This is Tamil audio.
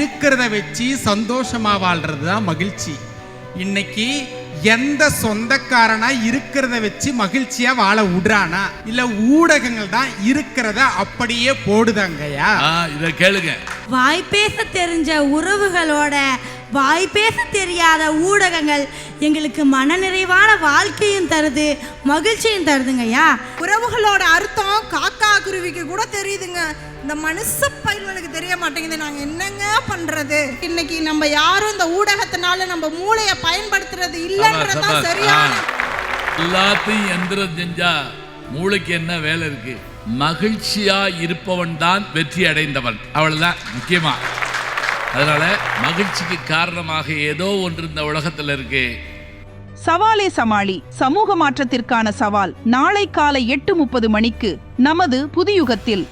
இருக்கிறத வச்சு சந்தோஷமா வாழ்றது தான் மகிழ்ச்சி. இன்னைக்கு எந்த சொந்தக்காரனா இருக்கிறத வச்சு மகிழ்ச்சியா வாழ விடுறானா? இல்ல ஊடகங்கள் தான் இருக்கிறத அப்படியே போடுதாங்கய்யா? இத கேளுங்க. வாய் பேச தெரிஞ்ச உறவுகளோட வாய் பேச தெரியாத ஊடகங்கள் எங்களுக்கு மனநிறைவான வாழ்க்கையும் தருது மகிழ்ச்சியும் தருதுங்கய்யா உறவுகளோட அர்த்தம் காக்கா குருவிக்கு கூட தெரியுதுங்க. இந்த மனுஷ பயிர்களுக்கு தெரிய மாட்டேங்குது. நாங்க என்னங்க பண்றது? இன்னைக்கு நம்ம யாரும் இந்த ஊடகத்தினால நம்ம மூளைய பயன்படுத்துறது இல்லைன்றதுதான் சபாஷ், சரியான. எல்லாத்தையும் எந்திரம் செஞ்சா மூளைக்கு என்ன வேலை இருக்கு? மகிழ்ச்சியா இருப்பவன் தான் வெற்றி அடைந்தவன். அவ்வளவுதான் முக்கியமா. அதனால மகிழ்ச்சிக்கு காரணமாக ஏதோ ஒன்று இந்த உலகத்துல இருக்கு. சவாலே சமாளி. சமூக மாற்றத்திற்கான சவால். நாளை காலை எட்டு முப்பது மணிக்கு நமது புதியுகத்தில்.